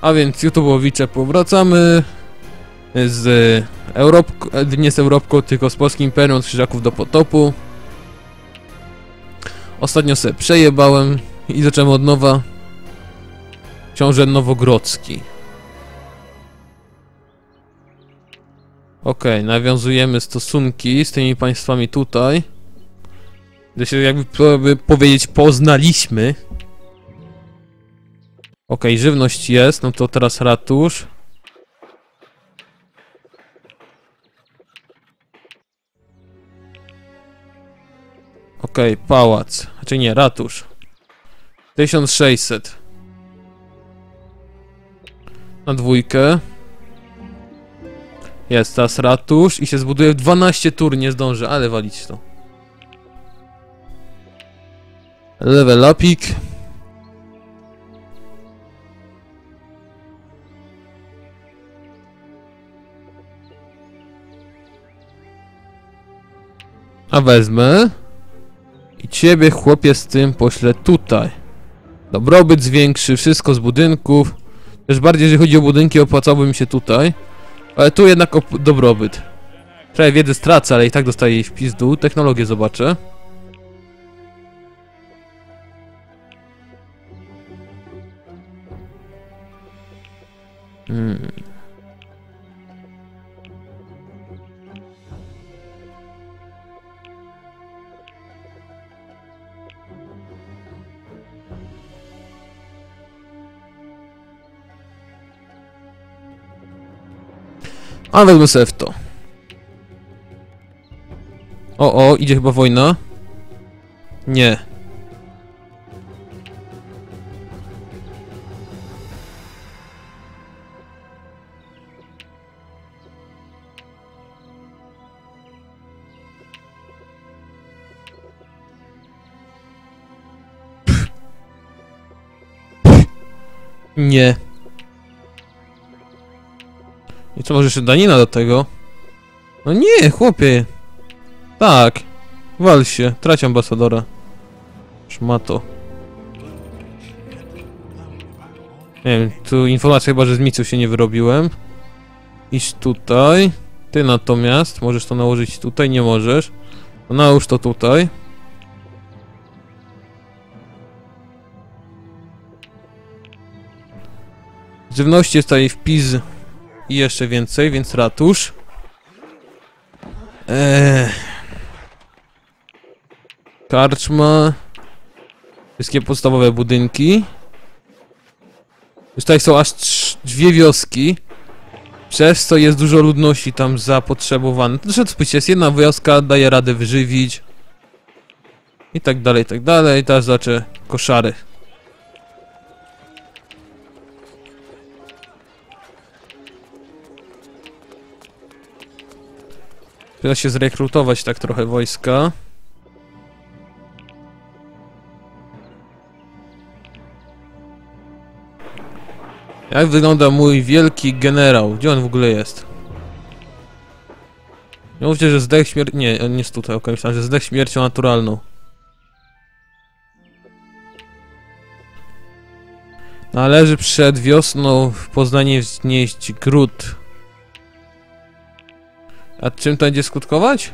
A więc YouTube'owicze powracamy z Europką, nie z Europką, tylko z Polskim Imperium od Krzyżaków do Potopu. Ostatnio sobie przejebałem i zacząłem od nowa. Książę Nowogrodzki. Okej, nawiązujemy stosunki z tymi państwami tutaj. Gdy się jakby po- by powiedzieć poznaliśmy. Okej, żywność jest, no to teraz ratusz. Okej, pałac. Znaczy nie, ratusz. 1600. Na dwójkę. Jest, teraz ratusz i się zbuduje w 12 tur, nie zdążę, ale walić to. Level upik. A wezmę i ciebie chłopie z tym poślę tutaj. Dobrobyt zwiększy, wszystko z budynków. Też bardziej jeżeli chodzi o budynki opłacałby mi się tutaj. Ale tu jednak dobrobyt. Trochę wiedzy stracę, ale i tak dostaję jej w pizdu. Technologię zobaczę. Hmm. A wezmę sobie w to. O, o, idzie chyba wojna. Nie. Nie. Może jeszcze danina do tego? No nie, chłopie. Tak. Wal się, trać ambasadora. Szmato. Nie wiem, tu informacja chyba, że z micą się nie wyrobiłem. Iść tutaj. Ty natomiast, możesz to nałożyć tutaj, nie możesz. To nałóż to tutaj. Żywności jest tutaj wpis i jeszcze więcej, więc ratusz. Eee. Karczma. Wszystkie podstawowe budynki. Już tutaj są aż dwie wioski. Przez co jest dużo ludności tam zapotrzebowane. Zresztą powiedzieć, jest jedna wioska, daje radę wyżywić. I tak dalej, i tak dalej. Teraz zobaczę koszary. Trzeba się zrekrutować tak trochę wojska. Jak wygląda mój wielki generał? Gdzie on w ogóle jest? Nie mówcie, że zdech śmierć... Nie, on nie jest tutaj, okej, myślałem, że zdech śmiercią naturalną. Należy przed wiosną w Poznanie wznieść gród. A czym to będzie skutkować?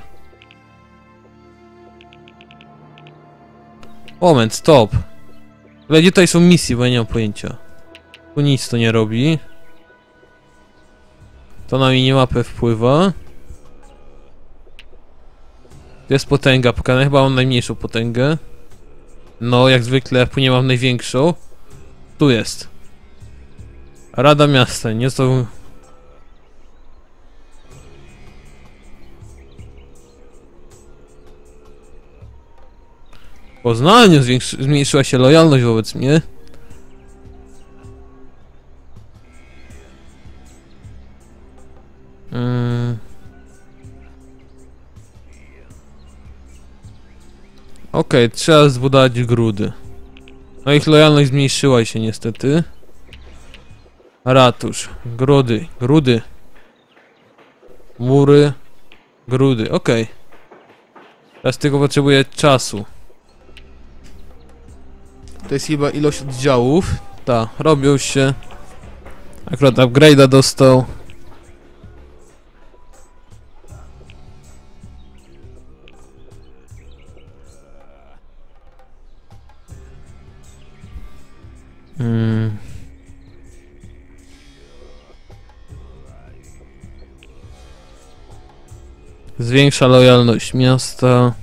Moment, stop. Ale tutaj są misje, bo ja nie mam pojęcia. Tu nic to nie robi. To na minimapę wpływa. Tu jest potęga pokazana, chyba mam najmniejszą potęgę. No, jak zwykle, później mam największą. Tu jest. Rada miasta, nie to... Poznaniu zmniejszyła się lojalność wobec mnie. Mm. Okej, trzeba zbudować grudy. No ich lojalność zmniejszyła się niestety. Ratusz, grudy, grudy. Mury, grudy, okej. Teraz tylko potrzebuję czasu. To jest chyba ilość oddziałów. Ta, robią się. Akurat upgrade'a dostał. Hmm. Zwiększa lojalność miasta.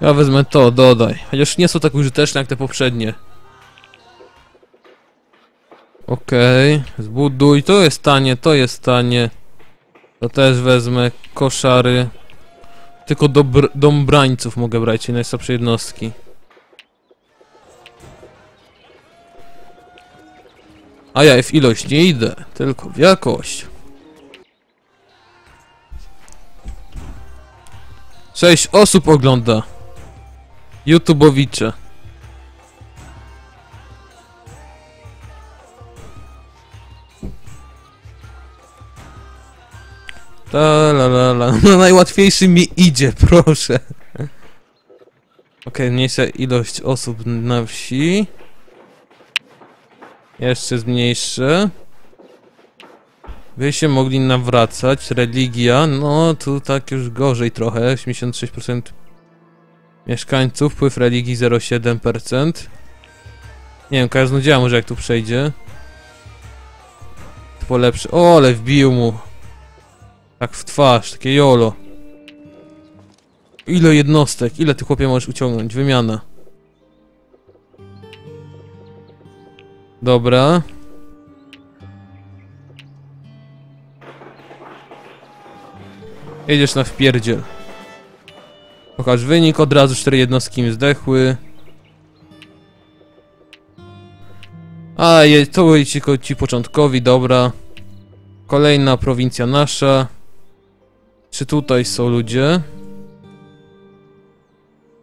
Ja wezmę to, dodaj. Chociaż nie są tak użyteczne jak te poprzednie. Okej, zbuduj. To jest tanie, to jest tanie. To też wezmę. Koszary. Tylko do br dom brańców mogę brać, czyli najsłabsze jednostki. A ja w ilość nie idę, tylko w jakość. Sześć osób ogląda. YouTubeowicze. Ta la la la. No najłatwiejszy mi idzie, proszę. Okej, mniejsza ilość osób na wsi. Jeszcze zmniejszę. Wy się mogli nawracać. Religia, no tu tak już gorzej trochę. 86% mieszkańców. Wpływ religii 0,7%. Nie wiem, kaznodzieja może jak tu przejdzie. To polepszy. O, ale wbił mu. Tak w twarz, takie jolo. Ile jednostek? Ile ty chłopie możesz uciągnąć? Wymiana. Dobra. Jedziesz na wpierdziel. Pokaż wynik, od razu cztery jednostki mi zdechły. A, to byli ci, ci początkowi, dobra. Kolejna prowincja nasza. Czy tutaj są ludzie?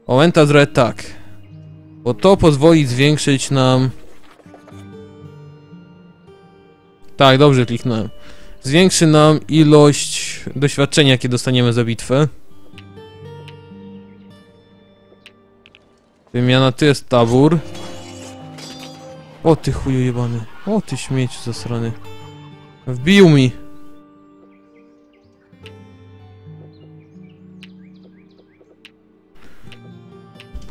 Omenta zrobię tak. Bo to pozwoli zwiększyć nam... Tak, dobrze kliknąłem. Zwiększy nam ilość doświadczenia, jakie dostaniemy za bitwę. Wymiana, tu jest tabór. O ty chuju jebany. O ty śmieciu zasrany. Wbił mi.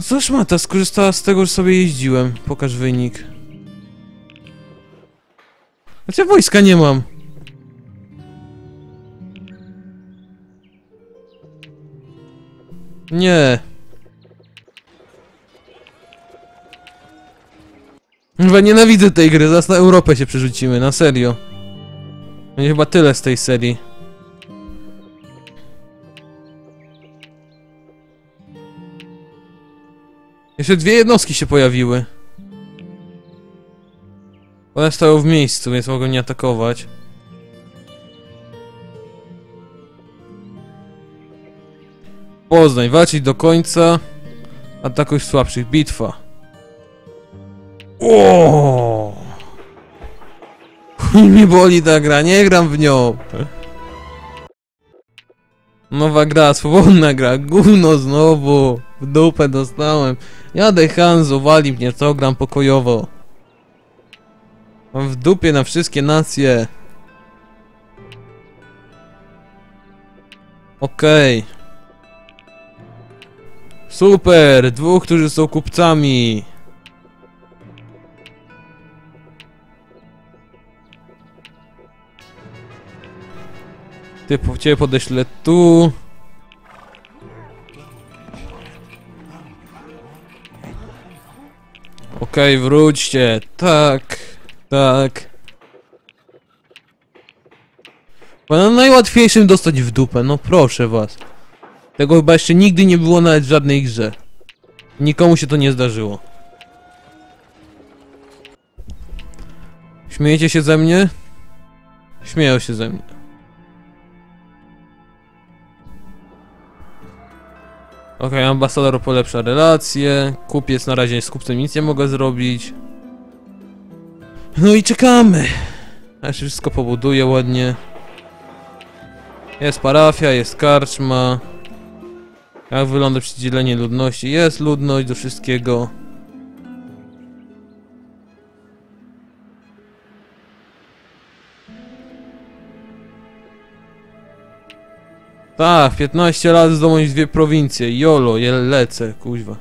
Co szmata, skorzystała z tego, że sobie jeździłem. Pokaż wynik. Znaczy wojska nie mam. Nie. Chyba nienawidzę tej gry, zaraz na Europę się przerzucimy, na serio. Będzie chyba tyle z tej serii. Jeszcze dwie jednostki się pojawiły. One stoją w miejscu, więc mogą nie atakować. Poznań, walczyć do końca. Atakuj słabszych, bitwa. O! Chuj mi boli ta gra, nie gram w nią. Nowa gra, swobodna gra, gówno znowu. W dupę dostałem. Jadę Hanzo, wali mnie, co gram pokojowo. Mam w dupie na wszystkie nacje. Okej. Super, dwóch, którzy są kupcami. Ty, ciebie podeślę tu. Okej, wróćcie. Tak, tak. Bo na najłatwiejszym dostać w dupę, no proszę was. Tego chyba jeszcze nigdy nie było nawet w żadnej grze. Nikomu się to nie zdarzyło. Śmiejecie się ze mnie? Śmieją się ze mnie. Okej, ambasador polepsza relacje. Kupiec na razie z kupcem nic nie mogę zrobić. No i czekamy. Aż wszystko pobuduje ładnie. Jest parafia, jest karczma. Jak wygląda przydzielenie ludności? Jest ludność do wszystkiego. Tak, 15 lat zdobyć dwie prowincje. Jolo, je lecę, kuźwa.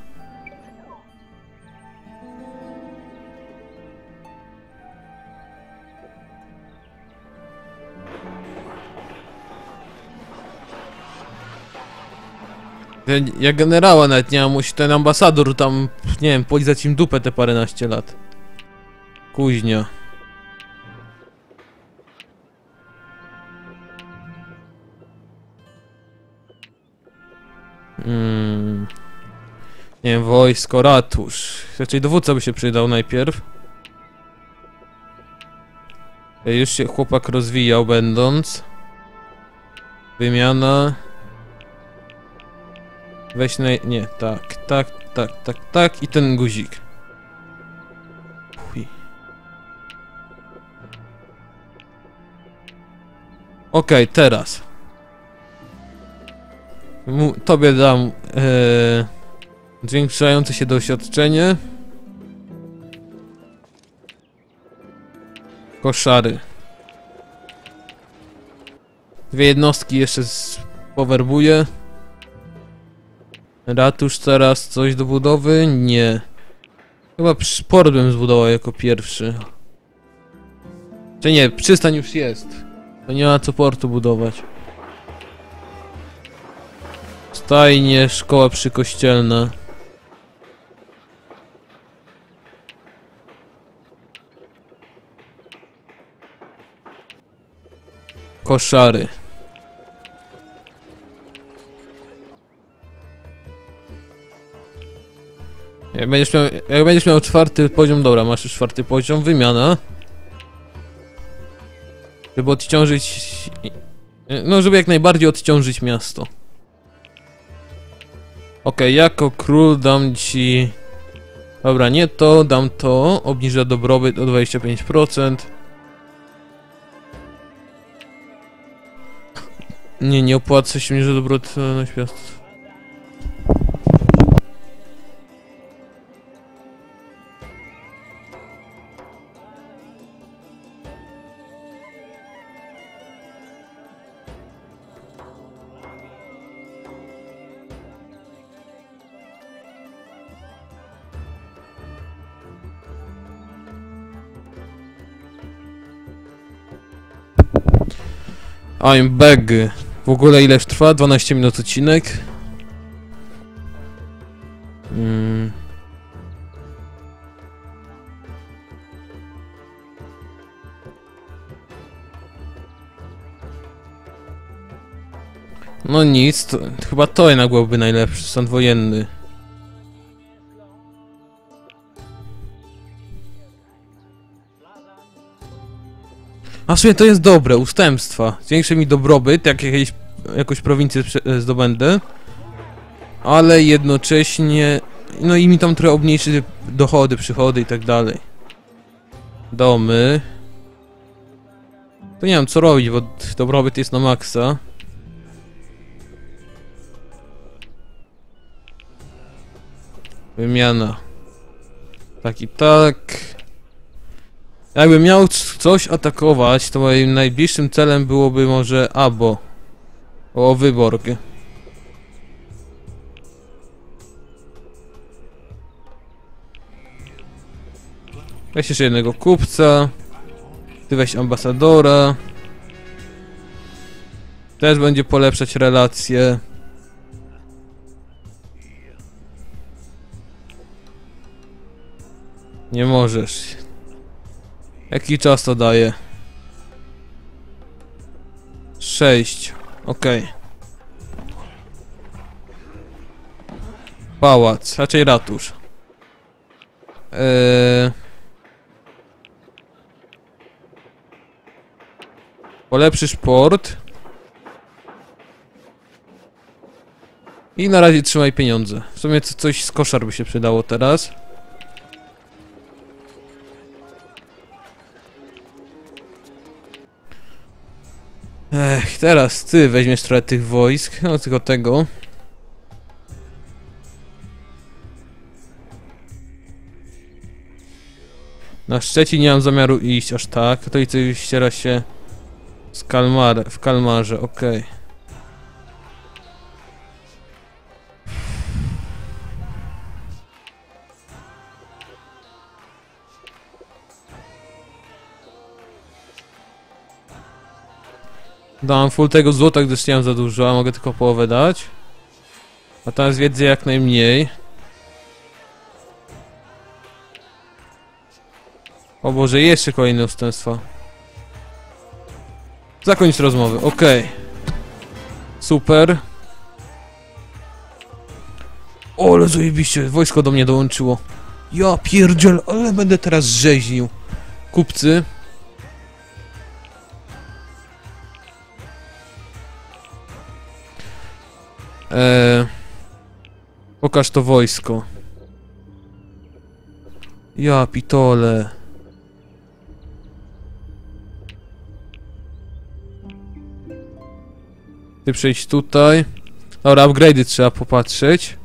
Ja, generała nawet nie mam, musi ten ambasador tam, nie wiem, polizać im dupę te paręnaście lat. Kuźnia. Mm. Nie wiem, wojsko, ratusz. Raczej dowódca by się przydał najpierw. E, Już się chłopak rozwijał będąc. Wymiana. Weź naj... Nie, tak, tak, tak, tak, tak i ten guzik. Okej, teraz. Tobie dam e, zwiększające się doświadczenie. Koszary. Dwie jednostki jeszcze powerbuję. Ratusz teraz coś do budowy? Nie. Chyba port bym zbudował jako pierwszy. Czy nie, przystań już jest. To nie ma co portu budować. Stajnie, szkoła przykościelna. Koszary. Jak będziesz miał, jak będziesz miał czwarty poziom, dobra, masz już czwarty poziom, wymiana. Żeby odciążyć... No, żeby jak najbardziej odciążyć miasto. Okej, jako król dam ci... Dobra, nie to, dam to. Obniżę dobrobyt o 25%. Nie, nie opłaca się mi, że dobrobyt e, I'm back. W ogóle ileż trwa? 12 minut odcinek. Mm. No nic, to, chyba to jednak byłoby najlepszy stan wojenny. A w sumie to jest dobre, ustępstwa. Zwiększy mi dobrobyt, jak jakieś, jakąś prowincję e, zdobędę. Ale jednocześnie... No i mi tam trochę obniży dochody, przychody i tak dalej. Domy. To nie wiem co robić, bo dobrobyt jest na maksa. Wymiana. Tak i tak. Jakbym miał coś atakować, to moim najbliższym celem byłoby może Abo. O, Wyborg. Weź jeszcze jednego kupca. Ty weź ambasadora. Też będzie polepszać relacje. Nie możesz. Jaki czas to daje? 6. Okej. Pałac, raczej ratusz. Eee... Polepszysz port. I na razie trzymaj pieniądze. W sumie co- coś z koszar by się przydało teraz. Ech, teraz ty weźmiesz trochę tych wojsk, no tylko tego. Na Szczecin nie mam zamiaru iść aż tak, coś ściera się z Kalmar w Kalmarze, okej. Dam full tego złota, gdyż nie mam za dużo, a mogę tylko połowę dać. A teraz wiedzy jak najmniej. O Boże, jeszcze kolejne ustępstwa. Zakończ rozmowy, okej. Super. O, ale zajebiście, wojsko do mnie dołączyło. Ja pierdziel, ale będę teraz rzeźnił. Kupcy. Eee, pokaż to wojsko. Ja pitole. Ty przejść tutaj. Dobra, upgrade'y trzeba popatrzeć.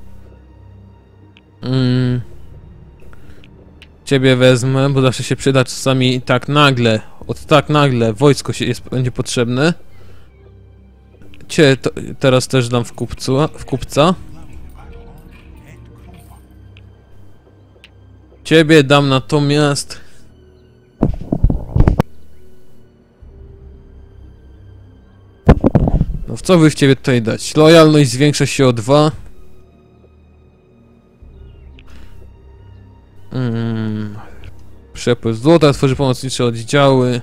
Mm. Ciebie wezmę, bo zawsze się przyda czasami tak nagle, od tak nagle wojsko się jest, będzie potrzebne. Cię to, teraz też dam w kupcu, w kupca. Ciebie dam natomiast... No w co by w ciebie tutaj dać? Lojalność zwiększa się o 2. Mm. Przepływ złota, tworzy pomocnicze oddziały.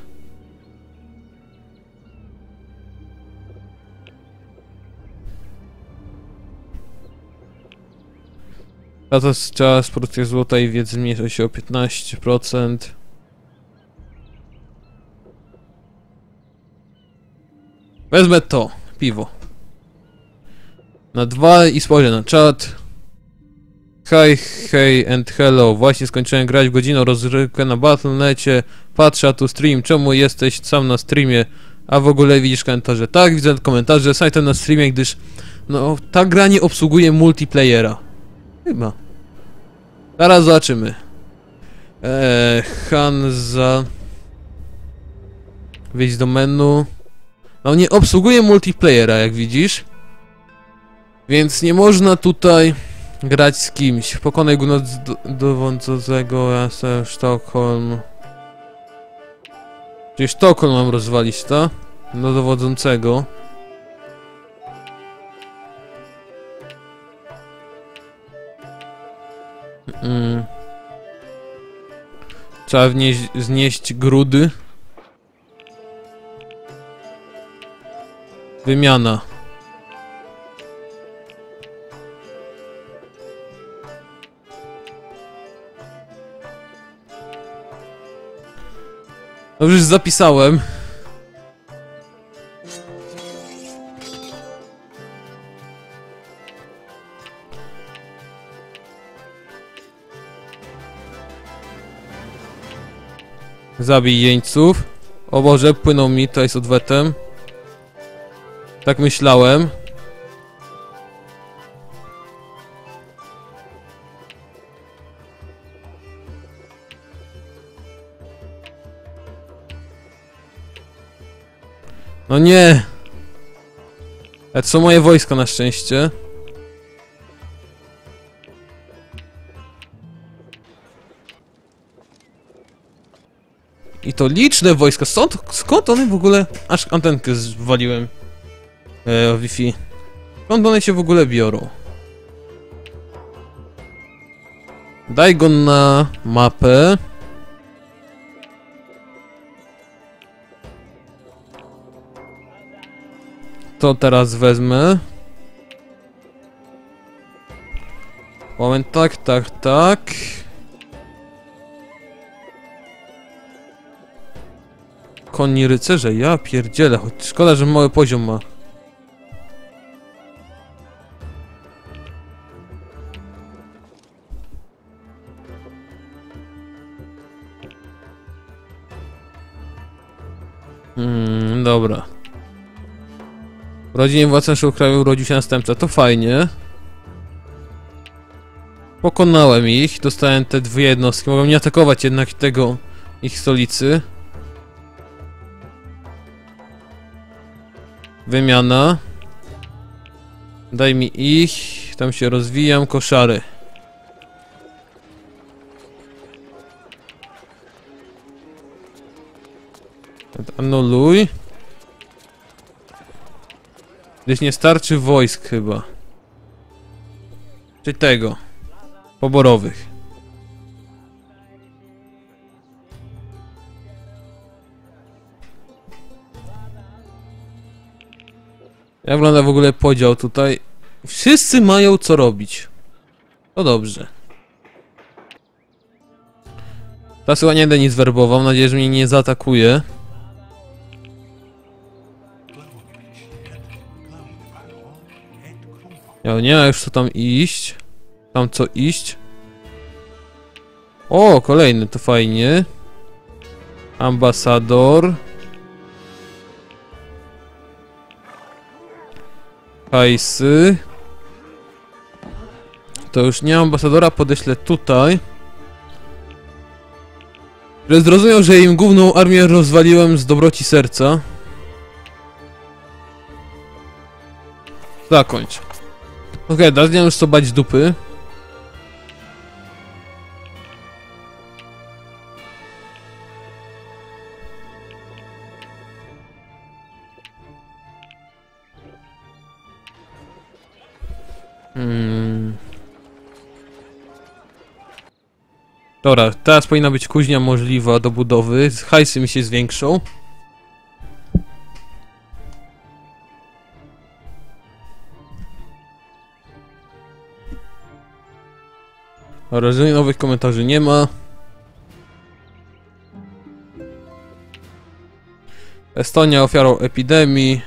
A to jest czas, produkcja złota i wiedzy zmniejsza się o 15%. Wezmę to, piwo. Na dwa i spojrzę na czat. Hi, hey and hello. Właśnie skończyłem grać godzinę rozrywkę na Battle.necie. Patrzę, a tu stream. Czemu jesteś sam na streamie? A w ogóle widzisz komentarze? Tak, widzę komentarze. Sajtem na streamie, gdyż no, ta gra nie obsługuje multiplayera. Chyba. Zaraz zobaczymy. Eee, Hanza. Wyjść do menu. No nie obsługuje multiplayera, jak widzisz. Więc nie można tutaj grać z kimś. Pokonaj go dowodzącego jasem Sztokholm. Czyli Sztokholm mam rozwalić, to? No dowodzącego. Mm. Trzeba wnieść, znieść grudy. Wymiana. No już zapisałem. Zabij jeńców. O Boże, płyną mi tutaj z odwetem. Tak myślałem. No nie! Ale to są moje wojsko na szczęście. To liczne wojska. Skąd, skąd one w ogóle... Aż antenkę zwaliłem. E, Wi-Fi. Skąd one się w ogóle biorą? Daj go na mapę. To teraz wezmę. Moment, tak, tak, tak. Konni rycerze, ja pierdzielę, choć szkoda, że mały poziom ma. Mm, dobra. W rodzinie władcy naszego kraju urodził się następca, to fajnie. Pokonałem ich, dostałem te dwie jednostki. Mogą nie atakować jednak tego ich stolicy. Wymiana. Daj mi ich, tam się rozwijam, koszary. Anuluj. Gdyż nie starczy wojsk chyba. Czy tego. Poborowych. Jak wygląda w ogóle podział tutaj? Wszyscy mają co robić. To dobrze. Teraz chyba nie będę nic werbował, mam nadzieję, że mnie nie zaatakuje. Ja nie ma już co tam iść. Tam co iść. O, kolejny, to fajnie. Ambasador. Hajsy. To już nie ambasadora, podeślę tutaj. Że zrozumiał, że im główną armię rozwaliłem z dobroci serca. Zakończ. Okej, okay, teraz nie mam już co bać dupy. Hmm. Dobra, teraz powinna być kuźnia możliwa do budowy. Hajsy mi się zwiększą. Rozumiem, nowych komentarzy nie ma. Estonia ofiarą epidemii.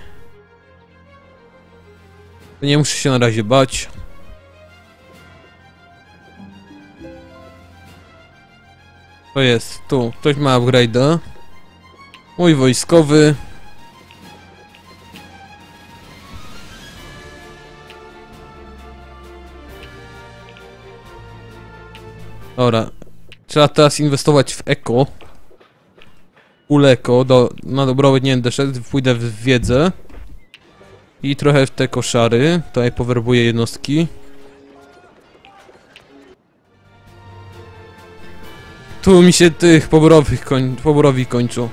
Nie muszę się na razie bać. To jest tu. Ktoś ma upgrade'a. Mój wojskowy. Dobra. Trzeba teraz inwestować w eko. Uleko, do, na dobrobyt nie będę szedł, pójdę w wiedzę. I trochę w te koszary. Tutaj powerbuję jednostki. Tu mi się tych poborowych koń, poborowi kończą.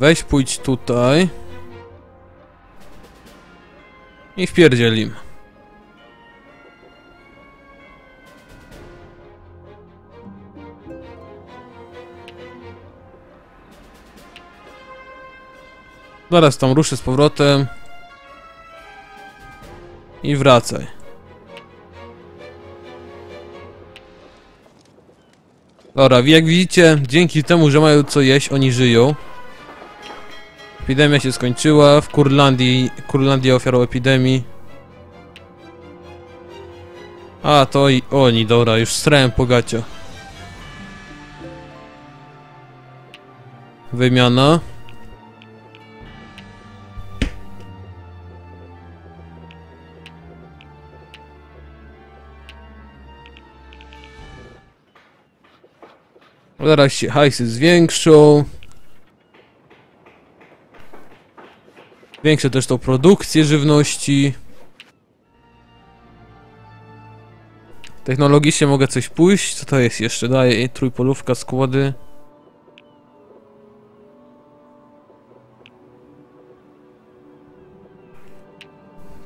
Weź pójdź tutaj. I wpierdzielim. Zaraz tam ruszę z powrotem. I wracaj. Dobra, jak widzicie, dzięki temu, że mają co jeść, oni żyją. Epidemia się skończyła, w Kurlandii, Kurlandia ofiarą epidemii. A, to i oni, dobra, już strałem pogacia. Wymiana. Zaraz się hajsy zwiększą. Większe też tą produkcję żywności. Technologicznie mogę coś pójść. Co to jest jeszcze? Daje trójpolówka składy.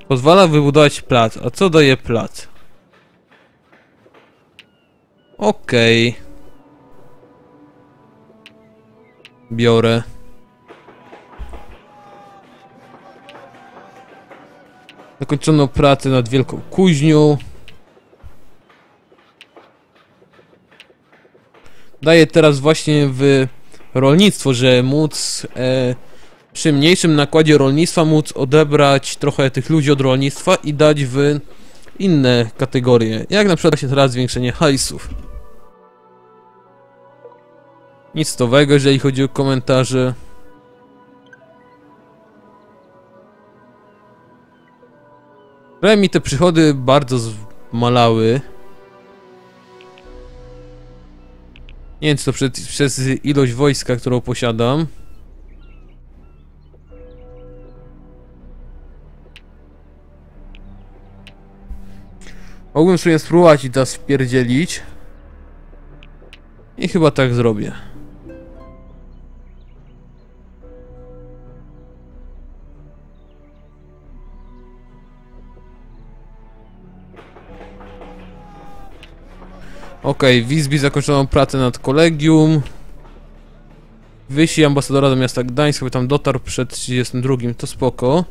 Pozwala wybudować plac. A co daje plac? Okej. Okay. Biorę. Zakończono pracę nad wielką kuźnią. Daję teraz właśnie w rolnictwo, że móc e, przy mniejszym nakładzie rolnictwa móc odebrać trochę tych ludzi od rolnictwa i dać w inne kategorie. Jak na przykład się teraz zwiększenie hajsów. Nic nowego, jeżeli chodzi o komentarze. Trochę mi te przychody bardzo zmalały. Nie wiem, czy to przed, przez ilość wojska, którą posiadam. Mogłem sobie spróbować i teraz wpierdzielić. I chyba tak zrobię. Okej, Wizbi zakończono pracę nad kolegium. Wysi ambasadora do miasta Gdańsk, by tam dotarł przed 32, to spoko.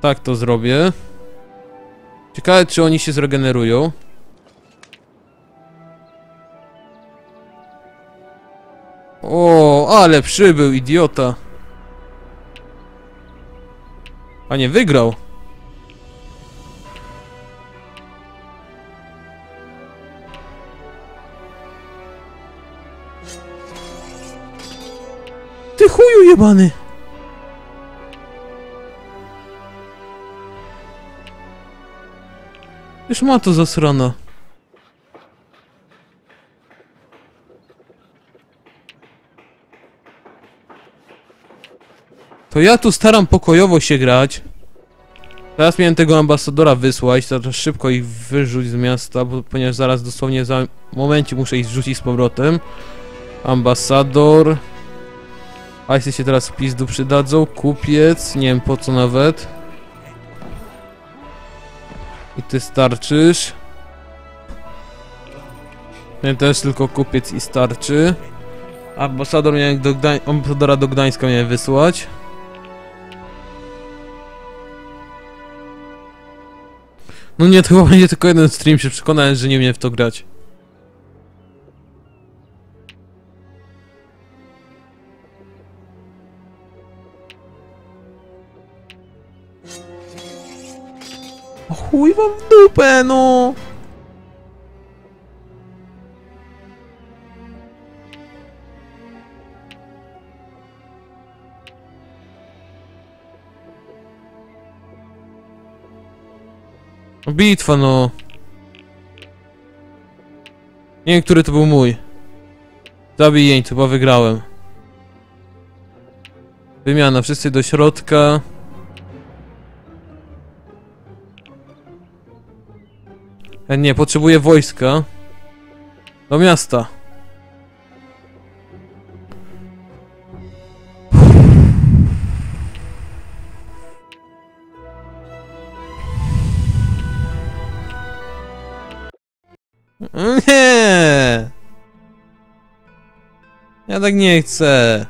Tak to zrobię. Ciekawe, czy oni się zregenerują. Ale przybył, idiota. A nie, wygrał. Ty chuju jebany! Już ma to zasrana. To ja tu staram pokojowo się grać. Teraz miałem tego ambasadora wysłać, teraz szybko ich wyrzuć z miasta, bo, ponieważ zaraz dosłownie za momencie muszę ich zrzucić z powrotem. Ambasador. A się teraz w pizdu przydadzą, kupiec, nie wiem po co nawet. I ty starczysz. Ten też tylko kupiec i starczy. Ambasador miałem do Gdań ambasadora do Gdańska miałem wysłać. No nie, to chyba będzie tylko jeden stream, się przekonałem, że nie umiem w to grać. O chuj wam w dupę, no! Bitwa, no. Nie wiem, który to był mój. Zabij jeń, chyba wygrałem. Wymiana, wszyscy do środka. E, nie, potrzebuję wojska. Do miasta. Nie! Ja tak nie chcę.